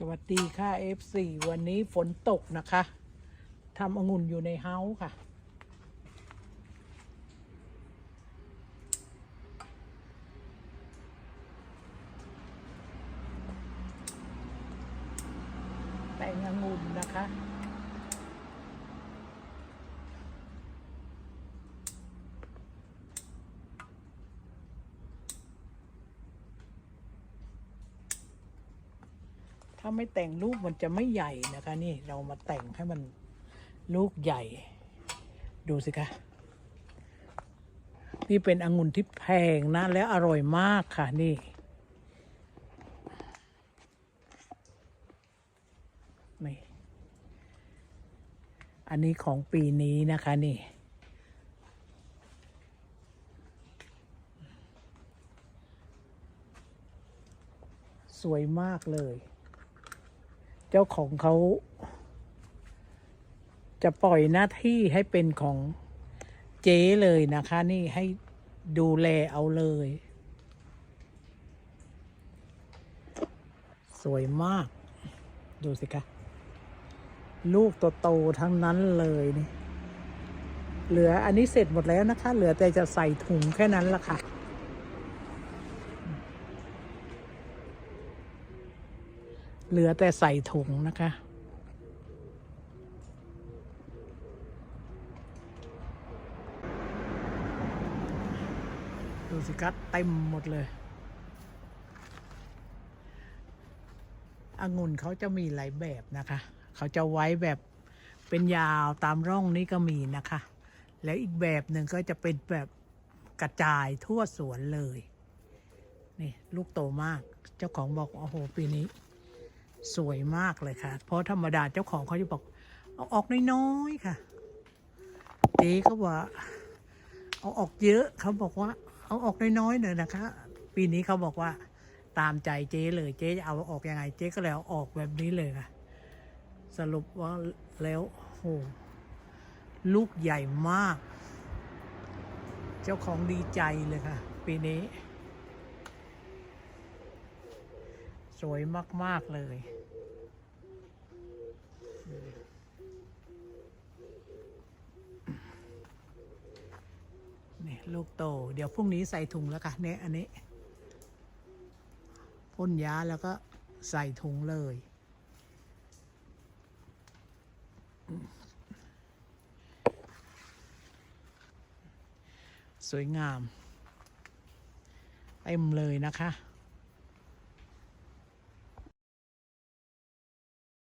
สวัสดีค่ะ F4 วันนี้ฝนตกนะคะทำองุ่นอยู่ในเฮาส์ค่ะ แต่งองุ่นนะคะ ถ้าไม่แต่งลูกมันจะไม่ใหญ่นะคะ นี่เรามาแต่งให้มันลูกใหญ่ ดูสิคะนี่เป็นองุ่นที่แพงนะ และอร่อยมากค่ะนี่ นี่ อันนี้ของปีนี้นะคะนี่สวยมากเลย จ้าของเขา จะปล่อยหน้าที่ให้เป็นของเจ๊เลยนะคะ นี่ให้ดูแลเอาเลย สวยมาก ดูสิคะ ลูกโตๆทั้งนั้นเลยนี่เหลืออันนี้เสร็จหมดแล้วนะคะ เหลือแต่จะใส่ถุงแค่นั้นละค่ะ เหลือแต่ใส่ถุงนะคะ ดูสิครับเต็มหมดเลยองุ่นเขาจะมีหลายแบบนะคะ เขาจะไว้แบบเป็นยาวตามร่องนี้ก็มีนะคะ แล้วอีกแบบหนึ่งก็จะเป็นแบบกระจายทั่วสวนเลย นี่ ลูกโตมาก เจ้าของบอก โอ้โห ปีนี้ สวยมากเลยค่ะ เพราะธรรมดาเจ้าของเขาจะบอก เอาออกน้อยๆค่ะเจ๊เขาว่า เอาออกเยอะเขาบอกว่า เอาออกน้อยๆหน่อยนะคะ ปีนี้เขาบอกว่าตามใจเจ๊เลยเจ๊จะเอาออกยังไง เจ๊ก็เลยเอาออกแบบนี้เลยค่ะ สรุปว่าแล้วโหลูกใหญ่มาก เจ้าของดีใจเลยค่ะ ปีนี้ สวยมาก ๆ เลย นี่ ลูกโต เดี๋ยวพรุ่งนี้ใส่ถุงแล้วค่ะเนี่ยอันนี้พ่นยาแล้วก็ใส่ถุงเลย สวยงาม เต็มเลยนะคะ